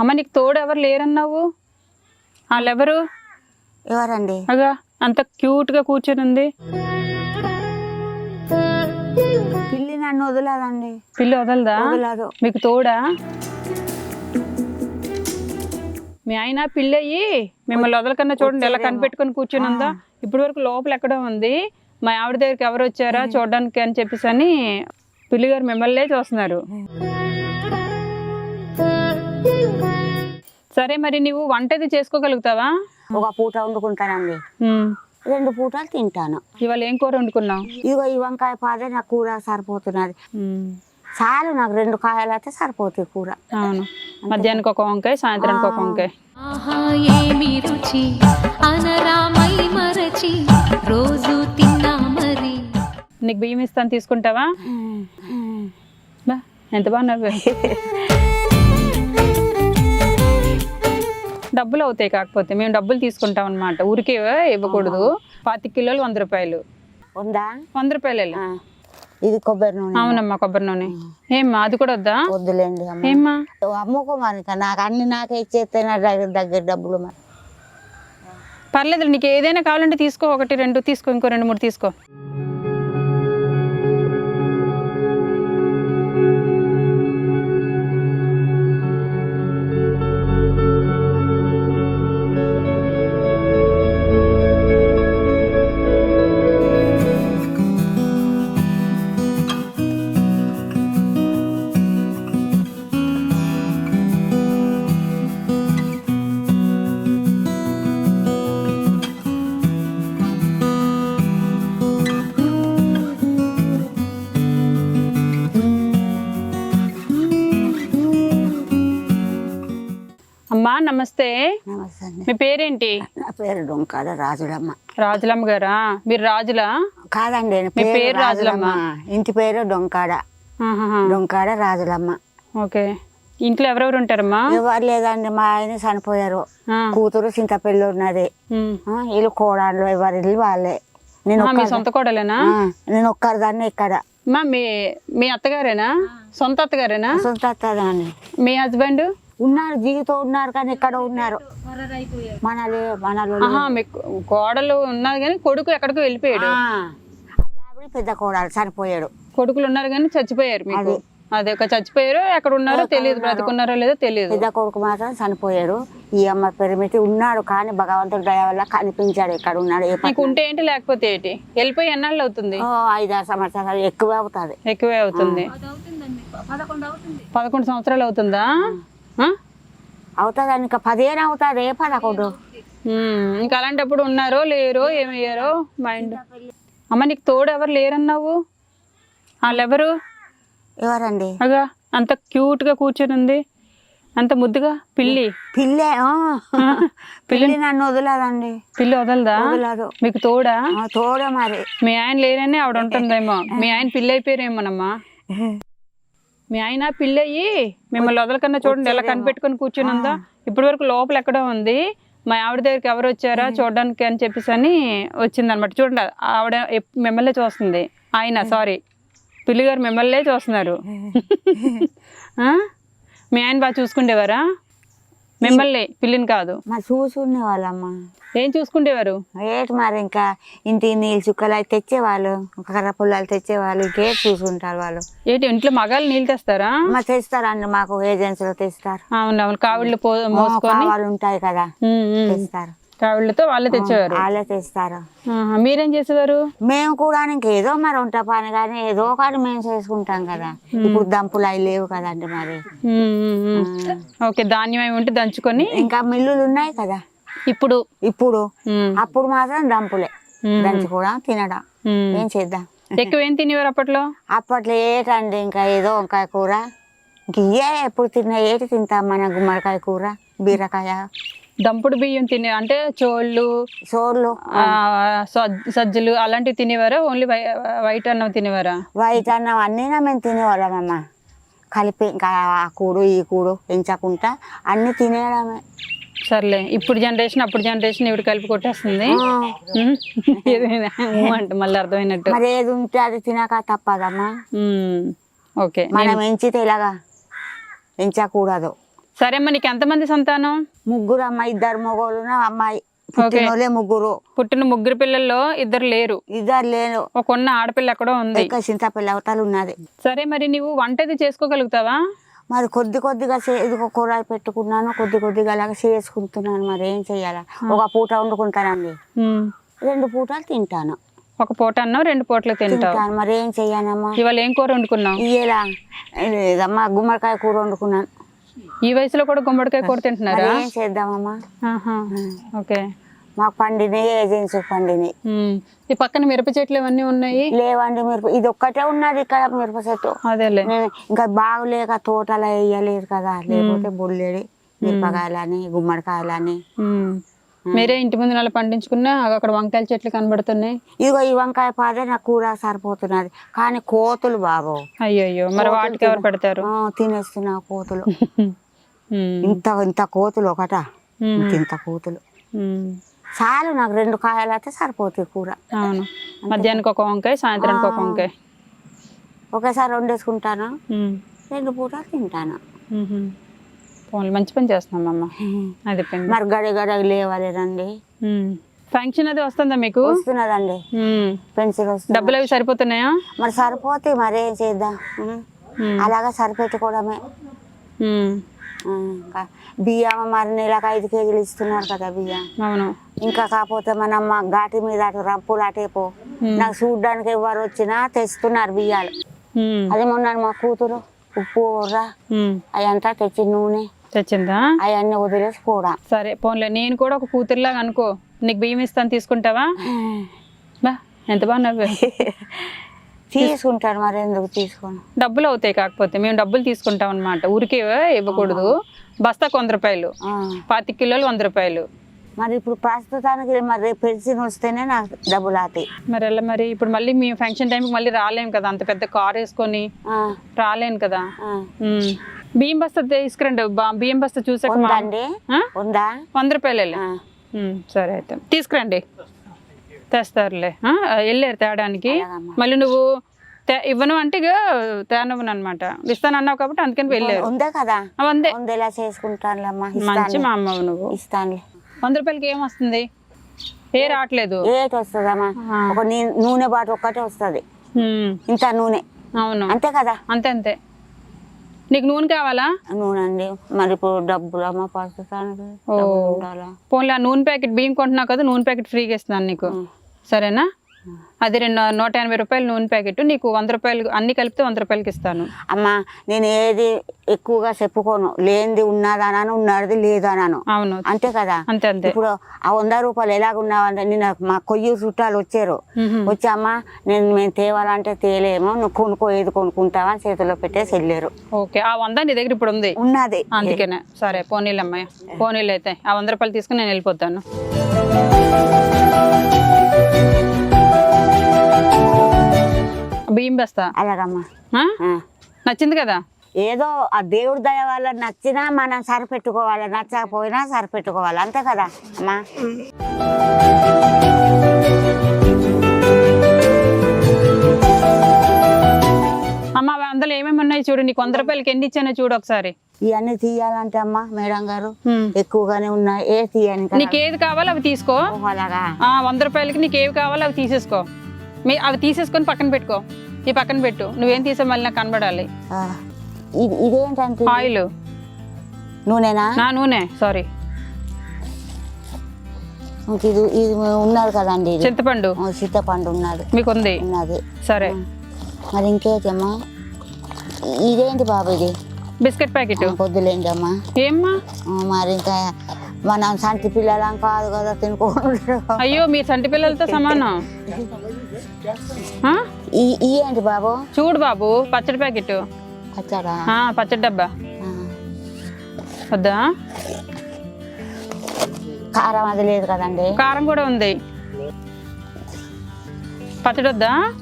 అమ్మ నీకు తోడు ఎవరు లేరన్నావు? వాళ్ళెవరు? ఎవరండి? అగా అంత క్యూట్గా కూర్చొని ఉంది. పిల్లి నన్ను వదలదండి. పిల్లి వదలదా? వదలదు. మీకు తోడా? మీ ఆయన పిల్లయ్యి మిమ్మల్ని వదలకన్నా చూడండి ఎలా కనిపెట్టుకొని కూర్చుని ఉందా? ఇప్పటి వరకు లోపల ఎక్కడో ఉంది. మా ఆవిడ దగ్గరికి ఎవరు వచ్చారా? చూడడానికి అని చెప్పేసి అని పిల్లి గారు మిమ్మల్నే చూస్తున్నారు. సరే మరి నువ్వు వంట అది చేసుకోగలుగుతావా? ఒక పూట వండుకుంటానండి. రెండు పూటలు తింటాను. ఇవాళ ఏం కూర వండుకున్నావు? ఇదిగో ఈ వంకాయ పాదే నాకు కూర సరిపోతున్నది. చాలు నాకు రెండు కాయలు అయితే సరిపోతాయి కూర. అవును. మధ్యాహ్నానికి ఒక వంకాయ సాయంత్రానికి ఒక వంకాయ. ఆహా ఏమి రుచి? అనరామై మరచి రోజు తిన్నా మరి. నీకు బియ్యం ఇస్తాను తీసుకుంటావా? బా ఎంత బాగున్నావు? డబ్బులు అవుతాయి కాకపోతే మేము డబ్బులు తీసుకుంటాం అనమాట ఊరికే ఇవ్వకూడదు. పాతి కిలోలు వంద రూపాయలు. ఉందా? వంద రూపాయలు. ఇది కొబ్బరి నూనె. అవునమ్మా కొబ్బరి నూనె. ఏమ్మా అది కూడా వద్దా? వద్దులేండి ఏమ్మా? నాకు అన్ని నాకే ఇచ్చేస్తే నా దగ్గర దగ్గర డబ్బులు మరి. పర్లేదు నీకు ఏదైనా కావాలంటే తీసుకో. ఒకటి రెండు తీసుకో. ఇంకో రెండు మూడు తీసుకో. అమ్మా నమస్తే. నమస్తే మీ పేరేంటి? నా పేరు డొంకాడ రాజులమ్మ. రాజులమ్మ గారా? మీరు రాజులా? కాదండి మీ పేరు రాజులమ్మ? ఇంటి పేరు డొంకాడ. డొంకాడ రాజులమ్మ. ఓకే. ఇంట్లో ఎవరెవరు ఉంటారమ్మా? ఎవరు లేదండి మా ఆయన చనిపోయారు. కూతురు చింతపల్లి ఉన్నది. వీళ్ళు కోడాళ్ళు ఎవరి ఇల్లు వాళ్ళే. నేను మీ సొంత కోడలేనా? నేను ఒక్కరిదాన్ని ఇక్కడ. అమ్మా మీ మీ అత్తగారేనా? సొంత అత్తగారేనా? సొంత అత్తదాన్ని మీ హస్బెండ్? ఉన్నారు జీవితం ఉన్నారు కానీ ఇక్కడ ఉన్నారు? మనలే మనలు కోడలు ఉన్నది కానీ కొడుకు ఎక్కడికో వెళ్ళిపోయాడు. పెద్ద కోడలు చనిపోయాడు. కొడుకులు ఉన్నారు కానీ చచ్చిపోయారు మీకు. అదే. ఒక చచ్చిపోయారు ఎక్కడ ఉన్నారో తెలియదు బ్రతికున్నారో లేదో తెలియదు. పెద్ద కొడుకు మాత్రం చనిపోయాడు. ఈ అమ్మ పెరిమిటి ఉన్నాడు కానీ భగవంతుడి దయ వల్ల కనిపించాడు ఇక్కడ ఉన్నాడు ఉంటే ఏంటి లేకపోతే ఏంటి? వెళ్ళిపోయి ఎన్నాళ్ళు అవుతుంది? ఐదారు సంవత్సరాలు ఎక్కువ అవుతుంది. ఎక్కువే అవుతుంది. పదకొండు సంవత్సరాలు అవుతుందా? అవుతుంది? ఇంకా పదిహేను అవుతుంది ఏ పదకొండు. ఇంకా అలాంటప్పుడు ఉన్నారో లేరో ఏమయ్యారో మైండ్ అమ్మ నీకు తోడు ఎవరు లేరన్నావు? వాళ్ళెవరు ఎవరండి? అగా అంత క్యూట్గా కూర్చొని ఉంది. అంత ముద్దుగా? పిల్లి. పిల్లే. పిల్లి. నన్ను వదలదండి. పిల్లి వదలదా? వదలదు. మీకు తోడా? తోడ మరి. మీ ఆయన లేరని ఆవిడ ఉంటుందేమో. మీ ఆయన పిల్లి అయిపోయారేమోనమ్మా మీ ఆయన పిల్లి అయ్యి మిమ్మల్ని వదలకన్నా చూడండి ఎలా కనిపెట్టుకొని కూర్చుని ఉందా ఇప్పటి వరకు లోపల ఎక్కడో ఉంది. మా ఆవిడ దగ్గరికి ఎవరు వచ్చారా? చూడడానికి అని చెప్పేసి అని వచ్చిందనమాట చూడండి ఆవిడ మిమ్మల్నే చూస్తుంది. ఆయన సారీ పిల్లి గారు మిమ్మల్నే చూస్తున్నారు? మీ ఆయన బాగా చూసుకుండేవారా? మిమ్మల్ని పిల్లిని కాదు. మరి చూసుకునే వాళ్ళమ్మ ఏం చూసుకుండేవారు? ఏటి మరి ఇంకా ఇంటికి నీళ్ళు చుక్కలు అయితే తెచ్చేవాళ్ళు కర్ర పుల్లలు తెచ్చేవాళ్ళు ఇంకేటి చూసుకుంటారు వాళ్ళు. ఏంటి ఇంట్లో మగాళ్ళు నీళ్ళు తెస్తారా? మరి తెస్తారండి మాకు ఏజెన్సీలో తెస్తారు. అవునవును కావిళ్ళు పో మోసుకొని. కావాలి ఉంటాయి కదా. తెస్తారు. కావిళ్ళతో వాళ్ళే తెచ్చేవారు. వాళ్ళే తెస్తారు. మీరేం చేసేవారు? మేము కూడా ఇంకేదో మరి వంట పని కానీ ఏదో ఒకటి మేము చేసుకుంటాం కదా. ఇప్పుడు దంపులు అవి లేవు కదండి మరి. ఓకే ధాన్యం అవి ఉంటే దంచుకొని ఇంకా మిల్లులు ఉన్నాయి కదా. ఇప్పుడు? ఇప్పుడు. అప్పుడు మాత్రం దంపులే. ఉమ్, దంచి కూడా తినడం. ఏం చేద్దాం? ఎక్కువ ఏం తినేవారు అప్పట్లో? అప్పట్లో ఏటండి ఇంకా ఏదో వంకాయ కూర. ఇంక ఇయ్యే ఎప్పుడు తిన్నా ఏటి తింటాం మన గుమ్మడికాయ కూర బీరకాయ. దంపుడు బియ్యం తినే అంటే చోళ్ళు సజ్- సజ్జలు అలాంటివి తినేవారా? ఓన్లీ వైట్ అన్నం తినేవారా? వైట్ అన్నం అన్నీ మేము తినేవాళ్ళమమ్మ. కలిపి ఇంకా ఆ కూడు ఈ కూడు పెంచకుండా అన్నీ తినేయడమే సర్లే ఇప్పుడు జనరేషన్ అప్పుడు జనరేషన్ ఇప్పుడు కలిపి కొట్టేస్తుంది. ఏదైనా అంటే మళ్ళీ అర్థమైనట్టు. మరి ఏది ఉంటే అది తినక తప్పదమ్మా. ఓకే మనం ఎంచితే ఇలాగా ఎంచకూడదు. సరే అమ్మా నీకు ఎంతమంది సంతానం? ముగ్గురు అమ్మాయి ఇద్దరు మగోళ్ళు అమ్మాయి. పుట్టినోళ్ళే ముగ్గురు. పుట్టిన ముగ్గురు పిల్లల్లో ఇద్దరు లేరు. ఇద్దరు లేరు. ఒక ఉన్న ఆడపిల్ల ఎక్కడో ఉంది. ఇంకా చింతపిల్ల అవతలు ఉన్నది. సరే మరి నువ్వు వంట అది చేసుకోగలుగుతావా? మరి కొద్ది కొద్దిగా ఇదిగో కూర పెట్టుకున్నాను కొద్ది కొద్దిగా అలాగా చేసుకుంటున్నాను. మరి ఏం చెయ్యాలా? ఒక పూట వండుకుంటానండి. రెండు పూటలు తింటాను. ఒక పూట అన్నావు రెండు పూటలు తింటాను. మరి ఏం చెయ్యానమ్మా ఇవాళ ఏం కూర వండుకున్నావు? లేదమ్మా గుమ్మడికాయ కూర వండుకున్నాను. ఈ వయసులో కూడా గుమ్మడికాయ కూర తింటున్నారా? ఏం చేద్దామమ్మా. ఓకే. మాకు పండినాయి ఏజెన్సీ పండినాయి ఉమ్. ఈ పక్కన మిరప చెట్లు ఇవన్నీ ఉన్నాయి? లేవండి మిరప ఇది ఒక్కటే ఉన్నది ఇక్కడ మిరప చెట్టు. అదేలే. నేను ఇంకా బాగులేక తోటలో వేయలేదు కదా లేకపోతే బొల్లేడి మిరపకాయలని గుమ్మడికాయలని. మీరే ఇంటి ముందు నెల పండించుకున్నా అక్కడ వంకాయల చెట్లు కనబడుతున్నాయి. ఇదిగో ఈ వంకాయ పాదే నాకు కూర సరిపోతున్నది. కానీ కోతులు బాబు. అయ్యో మరి వాటికి ఎవరు పెడతారు? తినేస్తున్నా కోతులు. ఇంత ఇంత కోతులు ఒకట. ఇంత కోతులు. చాలు నాకు రెండు కాయలు అయితే సరిపోతాయి కూర. అవును. మధ్యాహ్నానికి ఒక వంకాయ సాయంత్రానికి ఒక వంకాయ. ఒకేసారి వండేసుకుంటాను. రెండు పూటలు తింటాను. పోన్లే, మంచి పని చేస్తున్నాం అమ్మ అది పని మరి గడి గడ లేవాలేదండి. ఫంక్షన్ అది వస్తుందా మీకు? వస్తున్నదండి. ఉమ్. పెన్సిల్ వస్తుంది డబ్బులు అవి సరిపోతున్నాయా? మరి సరిపోతే మరి ఏం చేద్దాం. అలాగా సరిపెట్టుకోవడమే. బియ్యం మరి నెలకు ఐదు కేజీలు ఇస్తున్నారు కదా బియ్యం. అవును. ఇంకా కాకపోతే మనం మా ఘాటి మీద అటు రంపులు అటేపో నాకు చూడ్డానికి ఎవరు వచ్చినా తెస్తున్నారు బియ్యాలు. అది మొన్న మా కూతురు ఉప్పు రా ఉమ్. అవంతా తెచ్చి నూనె. తెచ్చిందా? అవన్నీ వదిలేసి కూడా సరే పోన్లే. నేను కూడా ఒక కూతురులాగా అనుకో. నీకు బియ్యం ఇస్తాను తీసుకుంటావా? బా ఎంత బాగా నవ్వే. తీసుకుంటారు మరి ఎందుకు తీసుకోను? డబ్బులు అవుతాయి కాకపోతే. మేము డబ్బులు తీసుకుంటాం అనమాట ఊరికే ఇవ్వకూడదు. బస్తాకు వంద రూపాయలు. పాతి కిలోలు వంద రూపాయలు. మరి ఇప్పుడు ప్రస్తుతానికి మరి పెన్షన్ వస్తేనే నాకు డబ్బులు అవుతాయి మరి ఎలా మరి? ఇప్పుడు మళ్ళీ మీ ఫంక్షన్ టైంకి మళ్ళీ రాలేం కదా. అంత పెద్ద కార్ వేసుకొని రాలేను కదా. బియ్యం బస్తా తీసుకురండి బా- బియ్యం బస్తా చూసాక? ఉందా? వంద రూపాయలు. సరే అయితే. తీసుకురండి. తెస్తారులే? వెళ్ళారు తేడానికి. మళ్ళీ నువ్వు తే- ఇవ్వను అంటే ఇక తేనవ్వను అనమాట ఇస్తాను అన్నావు కాబట్టి అందుకని వెళ్ళారు. ఉందే కదా? చేసుకుంటానులేమ్మా మంచి ఇస్తాను మా అమ్మవు నువ్వు. ఇస్తానులే. వంద రూపాయలకి ఏం వస్తుంది? ఏ రావట్లేదు. ఏటి వస్తుందమ్మా ఆ. ఒక నీ- నూనె బాట ఒక్కటే వస్తుంది. ఇంత నూనె. అవును. అంతే కదా? అంతే అంతే. నీకు నూనె కావాలా? నూనె అండి మరి ఇప్పుడు డబ్బులు అమ్మ ప్రస్తుతానికి ఓ. డబ్బులు ఉండాలా? పోన్లే ఆ నూనె ప్యాకెట్ బియ్యం కొంటున్నావు కదా నూనె ప్యాకెట్ ఫ్రీగా ఇస్తున్నాను నీకు. సరేనా? అది రెండు నూట ఎనభై రూపాయలు నూనె ప్యాకెట్ నీకు వంద రూపాయలు అన్ని కలిపితే వంద రూపాయలకి ఇస్తాను. అమ్మ నేను ఏది ఎక్కువగా చెప్పుకోను. లేనిది ఉన్నదనాను ఉన్నది లేదనాను. అవును. అంతే కదా? అంతే అంతే. ఇప్పుడు ఆ వంద రూపాయలు ఎలాగున్నావంటే నిన్న మా కొయ్యి చుట్టాలు వచ్చారు. వచ్చి అమ్మ నేను మేము తేవాలంటే తేలేమో నువ్వు కొనుక్కో ఏది కొనుక్కుంటావా అని చేతిలో పెట్టేసి వెళ్ళారు. ఓకే ఆ వంద నీ దగ్గర ఇప్పుడు ఉంది? ఉన్నది. అందుకనే. సరే పోనీలు అమ్మాయి పోనీలు అయితే. ఆ వంద రూపాయలు తీసుకుని నేను వెళ్ళిపోతాను. బియ్యం బస్తా. అలాగమ్మా. నచ్చింది కదా? ఏదో ఆ దేవుడి దయ వల్ల నచ్చినా మనం సరిపెట్టుకోవాలి నచ్చకపోయినా సరిపెట్టుకోవాలి అంతే కదా అమ్మా? అందులో ఏమేమి ఉన్నాయి చూడు నీకు వంద రూపాయలకి ఎన్ని ఇచ్చానో చూడు ఒకసారి. ఇవన్నీ తీయాలంటే అమ్మా మేడం గారు. ఎక్కువగానే ఉన్నాయి. ఏ తీయని కదా. నీకు ఏది కావాలో అవి తీసుకో. అలాగా? వంద రూపాయలకి నీకు ఏవి కావాలో అవి తీసేసుకో. అవి తీసేసుకొని పక్కన పెట్టుకో. ఈ పక్కన పెట్టు. నువ్వేం తీసే మళ్ళీ నాకు కనబడాలి. ఇదేంటంటే? ఆయిల్. నూనెనా? నా నూనె. సారీ. ఇది ఇది ఉన్నది కదండి చింతపండు. చింతపండు ఉన్నది. మీకు ఉంది ఉన్నది. సరే. మరి ఇంకేటమ్మా? ఇదేంటి బాబు ఇది? Biscuit packet. పొద్దులేంటి అమ్మా ఏమ్మా? మరి ఇంకా మనం సంటి పిల్లలం కాదు కదా తినుకోండి అయ్యో మీ సంటి పిల్లలతో సమానం. ఆ? ఇదేంటి బాబు? చూడు బాబు పచ్చడి ప్యాకెట్. వచ్చాడా ఆ, పచ్చడి డబ్బా. వద్దా? కారం అది లేదు కదండి. కారం కూడా ఉంది. పచ్చడి వద్దా?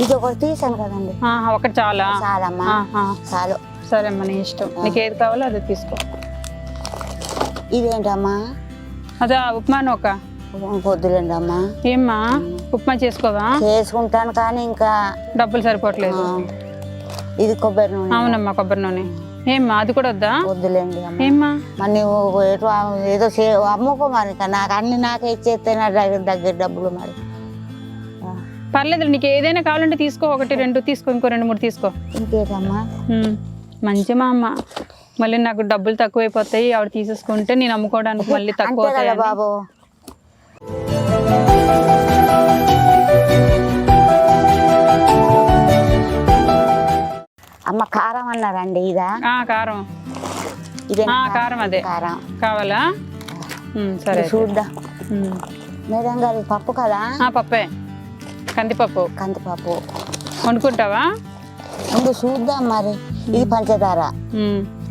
ఇది ఒకటి తీసాను కదండి. ఒకటి చాలా. చాలమ్మా. చాలు. సరే అమ్మా నీ ఇష్టం. నీకు ఏది కావాలో అది తీసుకో. ఇదేంటమ్మా? అదా ఉప్మా నూక. పొద్దులేండి అమ్మా ఏమ్మా ఉప్మా చేసుకోవా? చేసుకుంటాను కానీ ఇంకా డబ్బులు సరిపోవట్లేదు. ఇది కొబ్బరి నూనె. అవునమ్మా కొబ్బరి నూనె. ఏమ్మా అది కూడా వద్దా? వద్దులేండి ఏమ్మా? మరి నువ్వు ఏదో అమ్ముకో మరి నాకు అన్ని నాకే ఇచ్చేస్తే నా దగ్గర దగ్గర డబ్బులు మరి. పర్లేదు నీకు ఏదైనా కావాలంటే తీసుకో ఒకటి రెండు తీసుకో ఇంకో రెండు మూడు తీసుకో. ఇంకేటమ్మా? ఉమ్, మంచి మా అమ్మ. మళ్ళీ నాకు డబ్బులు తక్కువైపోతాయి ఆవిడ తీసేసుకుంటే నేను అమ్ముకోవడానికి మళ్ళీ తక్కువ. బాబు. అమ్మ కారం అన్నారండి ఇదా? ఆ, కారం. ఇదే కారం అదే. కారం? కావాలా? సరే. చూద్దాం. మేడం గారు పప్పు కదా? ఆ, పప్పే. కందిపప్పు. కందిపప్పు. వండుకుంటావా? ముందు చూద్దాం మరి. ఇది పంచదార.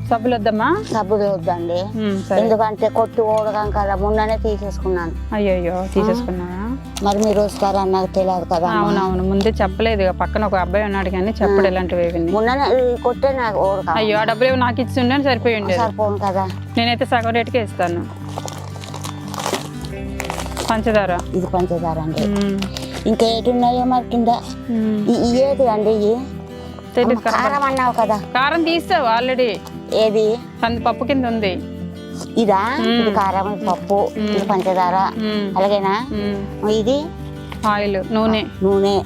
సబ్బులు వద్దమ్మా సబ్బులు వద్దండి ఎందుకంటే కొట్టు ఓడగాం కదా మొన్ననే తీసేసుకున్నాను. అయ్యో తీసేసుకున్నావా? మరి మీరు వస్తారని నాకు తెలియదు కదా. అవునవును ముందే చెప్పలేదు పక్కన ఒక అబ్బాయి ఉన్నాడు కానీ చెప్పడు ఇలాంటివి ఏవి మొన్ననే ఈ కొట్టే నాకు ఓడగా అయ్యో ఆ డబ్బులు ఏవో నాకు ఇచ్చి ఉండే సరిపోయి ఉండేది సరిపోను కదా. నేనైతే సగం రేటుకే ఇస్తాను. పంచదార? ఇది పంచదార అండి. ఇంకా ఏటి ఉన్నాయో మరి కింద? ఏది అండి కారం అన్నావు కదా. కారం తీస్తావు ఆల్రెడీ. ఏది? కందిపప్పు కింద ఉంది. ఇదా? ఇది కారం ఇది పప్పు ఇది పంచదార. అలాగేనా. ఇది? ఆయిల్ నూనె. నూనె.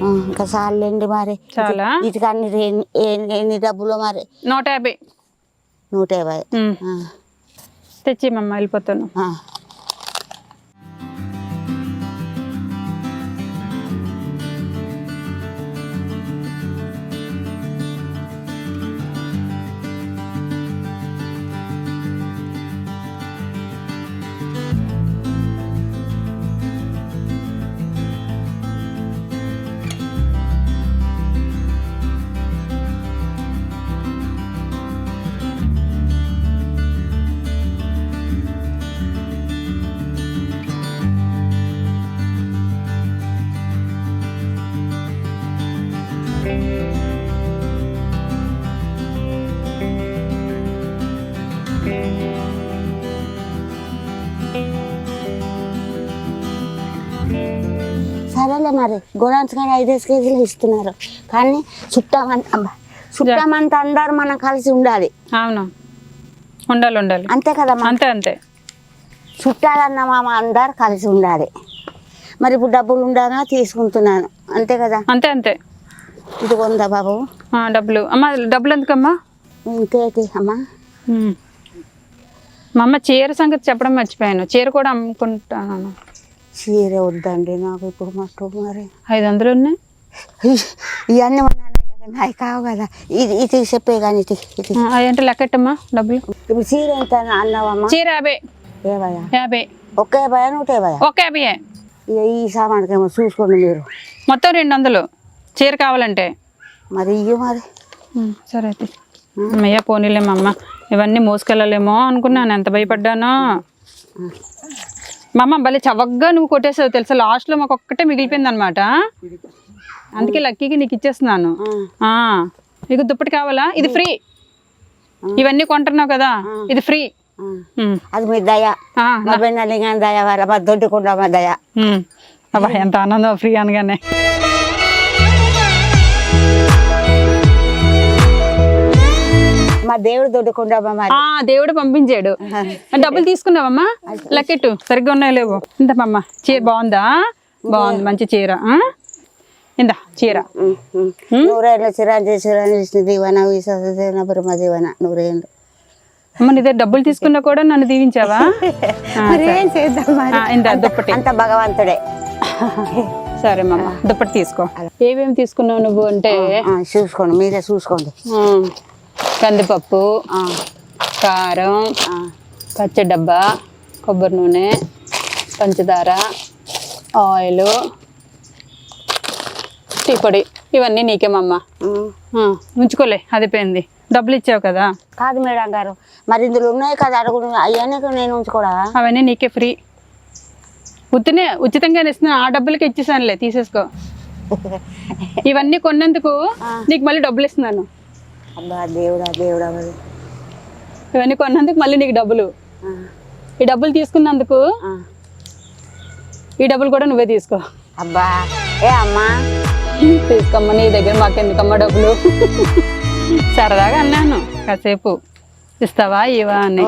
ఇంకా చాలండి మరి. చాలా. వీటికి అన్ని ఎన్ని- డబ్బులు మరి? నూట యాభై. నూట యాభై. ఉమ్, ఆ, తెచ్చి మమ్మ వెళ్ళిపోతాను మరి గోడాన్స్ కానీ ఐదేసి కేజీలు ఇస్తున్నారు. కానీ చుట్టామంత చుట్టామంతా అందరు మనం కలిసి ఉండాలి. అవును. ఉండాలి ఉండాలి. అంతే కదమ్మా అంతే అంతే. చుట్టాలన్న మామ అందరు కలిసి ఉండాలి. మరి ఇప్పుడు డబ్బులు ఉండగా తీసుకుంటున్నాను. అంతే కదా? అంతే అంతే. ఇది ఉందా బాబు? ఆ, డబ్బులు. అమ్మ డబ్బులు ఎందుకమ్మా? ఇంకేటి అమ్మా. మా అమ్మ చీర సంగతి చెప్పడం మర్చిపోయాను. చీర కూడా అమ్ముకుంటాను. చీర వద్దండి నాకు ఇప్పుడు మట్టు మరి. ఐదు వందలు ఉన్నాయి? ఇవన్నీ నాయి కావు కదా. ఇది ఇది చెప్పే కానీ ఇది ఇది. లెక్కెట్టమ్మా డబ్బులు. ఇప్పుడు చీర ఎంత అన్నావమ్మా? చీర యాభై. ఏవయ్యా యాభై. ఒకే భయ నూట భయ ఒక ఇక ఈ సామాన్కి ఏమో చూసుకోండి మీరు. మొత్తం రెండు వందలు చీర కావాలంటే. మరి ఇయ్యి మరి. సరే అయితే. అమ్మయ్య పోనీలేమో అమ్మ. ఇవన్నీ మోసుకెళ్ళలేమో అనుకున్నాను. ఎంత భయపడ్డానో. మా అమ్మ భలే చవగ్గా నువ్వు కొట్టేసావు తెలుసా? లాస్ట్లో మాకు ఒక్కటే మిగిలిపోయింది అనమాట అందుకే లక్కీకి నీకు ఇచ్చేస్తున్నాను. నీకు దుప్పటి కావాలా? ఇది ఫ్రీ. ఇవన్నీ కొంటున్నావు కదా? ఇది ఫ్రీ. అది మీ దయ. మా బెన్నలింగం దయ వల్ల మా దొడ్డుకుండా మా దయ. అబ్బా ఎంత ఆనందం ఫ్రీ అనగానే. మా దేవుడు దొడ్డుకుండా మరి. ఆ దేవుడు పంపించాడు. డబ్బులు తీసుకున్నావమ్మా? లెక్కెట్టు. సరిగ్గా ఉన్నాయో లేవు. ఇంతమ్మమ్మ చీర బాగుందా? బాగుంది మంచి చీర. ఆ? ఇందా చీర. ఉమ్, ఉమ్. నూరేళ్ళ దీవన బ్రహ్మ అమ్మ నీ డబ్బులు తీసుకున్నా కూడా నన్ను దీవించావా? అంత భగవంతుడే. సరే మమ్మ దుప్పటి తీసుకో. ఏమేమి తీసుకున్నావు నువ్వు అంటే? చూసుకోండి మీరే చూసుకోండి. కందిపప్పు కారం ఆ, పచ్చి డబ్బా కొబ్బరి నూనె పంచదార ఆయిల్ టీ పొడి. ఇవన్నీ నీకేమమ్మా ఉంచుకోలే అది పోయింది డబ్బులు ఇచ్చావు కదా. కాదు మేడం గారు మరి ఇందులో ఉన్నాయి కదా అడుగు అవన్నీ నేను ఉంచుకోడా? అవన్నీ నీకే ఫ్రీ. ఉత్తినే ఉచితంగా ఇస్తున్నా ఆ డబ్బులకి ఇచ్చేసానులే తీసేసుకో. ఇవన్నీ కొన్నందుకు నీకు మళ్ళీ డబ్బులు ఇస్తున్నాను. అబ్బా దేవుడా దేవుడా మరి. ఇవన్నీ కొన్నందుకు మళ్ళీ నీకు డబ్బులు. ఈ డబ్బులు తీసుకున్నందుకు. ఈ డబ్బులు కూడా నువ్వే తీసుకో. అబ్బా ఏ అమ్మా? తీసుకోమ్మా నీ దగ్గర మాకెందుకమ్మా డబ్బులు? సరదాగా అన్నాను కాసేపు. ఇస్తావా ఇవా అని.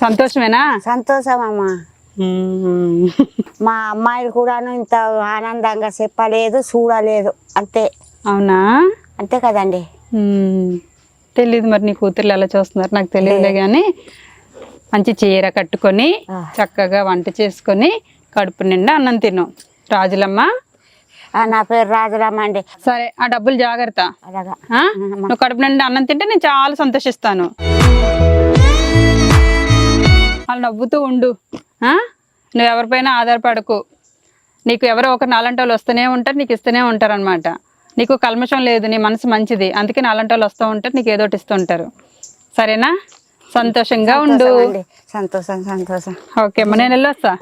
సంతోషమేనా? సంతోషం అమ్మా. మా అమ్మాయిలు కూడాను ఇంత ఆనందంగా చెప్పలేదు చూడలేదు అంతే. అవునా? అంతే కదండి. తెలీదు మరి నీ కూతుర్లు ఎలా చూస్తున్నారు? నాకు తెలియదులే కానీ మంచి చీర కట్టుకొని. చక్కగా వంట చేసుకొని కడుపు నిండా అన్నం తిను రాజులమ్మ? నా పేరు రాజరామ అండి. సరే ఆ డబ్బులు జాగ్రత్త? నువ్వు కడుపు నిండా అన్నం తింటే నేను చాలా సంతోషిస్తాను. వాళ్ళు నవ్వుతూ ఉండు? నువ్వు ఎవరిపైన ఆధారపడకు. నీకు ఎవరో ఒక నాలంటి వాళ్ళు వస్తూనే ఉంటారు నీకు ఇస్తూనే ఉంటారు అనమాట నీకు కల్మషం లేదు నీ మనసు మంచిది. అందుకే నాలంటి వాళ్ళు వస్తూ ఉంటారు నీకు ఏదో ఒకటి ఇస్తూ ఉంటారు. సరేనా? సంతోషంగా ఉండు. సంతోషం సంతోషం. ఓకే అమ్మ నేను వెళ్ళొస్తా.